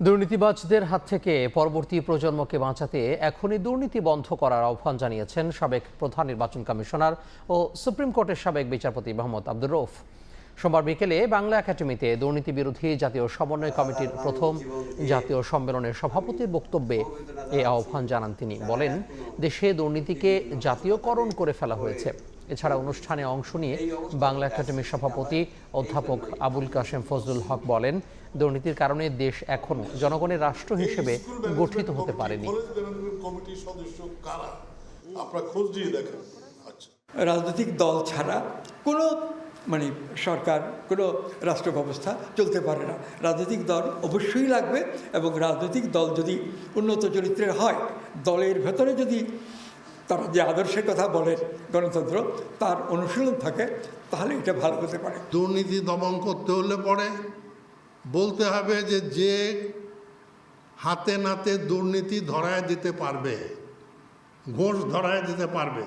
দুর্নীতিবাজদের হাত থেকে পরবর্তী প্রজন্মকে বাঁচাতে এখনই দুর্নীতি বন্ধ করার আহ্বান জানিয়েছেন সাবেক প্রধান নির্বাচন কমিশনার ও সুপ্রিম কোর্টের সাবেক বিচারপতি মোহাম্মদ আব্দুর রৌফ সোমবার বিকেলে বাংলা একাডেমিতে দুর্নীতি বিরোধী জাতীয় সমন্বয় কমিটির প্রথম জাতীয় সম্মেলনের সভাপতির বক্তব্যে এ আহ্বান জানান তিনি। বলেন দেশে দুর্নীতিকে জাতীয়করণ করে ফেলা হয়েছে। এছাড়া অনুষ্ঠানে অংশ নিয়ে বাংলা একাডেমির সভাপতি অধ্যাপক আবুল কাশেম ফজলুল হক বলেন দুর্নীতির কারণে দেশ এখন জনগণের রাষ্ট্র হিসেবে গঠিত হতে পারেনি। আচ্ছা। রাজনৈতিক দল ছাড়া কোনো মানে সরকার কোনো রাষ্ট্র ব্যবস্থা চলতে পারে না রাজনৈতিক দল অবশ্যই লাগবে এবং রাজনৈতিক দল যদি উন্নত চরিত্রের হয়, দলের ভেতরে যদি তারা যে আদর্শের কথা বলেন গণতন্ত্র, তার অনুশীলন থাকে, তাহলে এটা ভালো হতে পারে দুর্নীতি দমন করতে হলে পরে বলতে হবে যে যে হাতে নাতে দুর্নীতি ধরায় দিতে পারবে, ঘোষ ধরায় দিতে পারবে,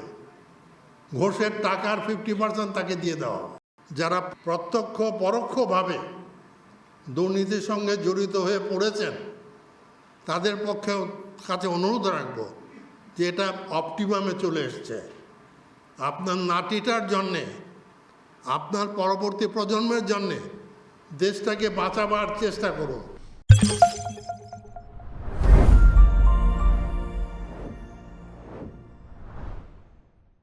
ঘোষের টাকার ফিফটি পার্সেন্ট তাকে দিয়ে দেওয়া। যারা প্রত্যক্ষ, পরোক্ষভাবে দুর্নীতির সঙ্গে জড়িত হয়ে পড়েছেন, তাদের পক্ষে কাছে অনুরোধ রাখব যে এটা অপটিমামে চলে এসছে। আপনার নাটিটার জন্যে, আপনার পরবর্তী প্রজন্মের জন্যে দেশটাকে বাঁচাবার চেষ্টা করুন।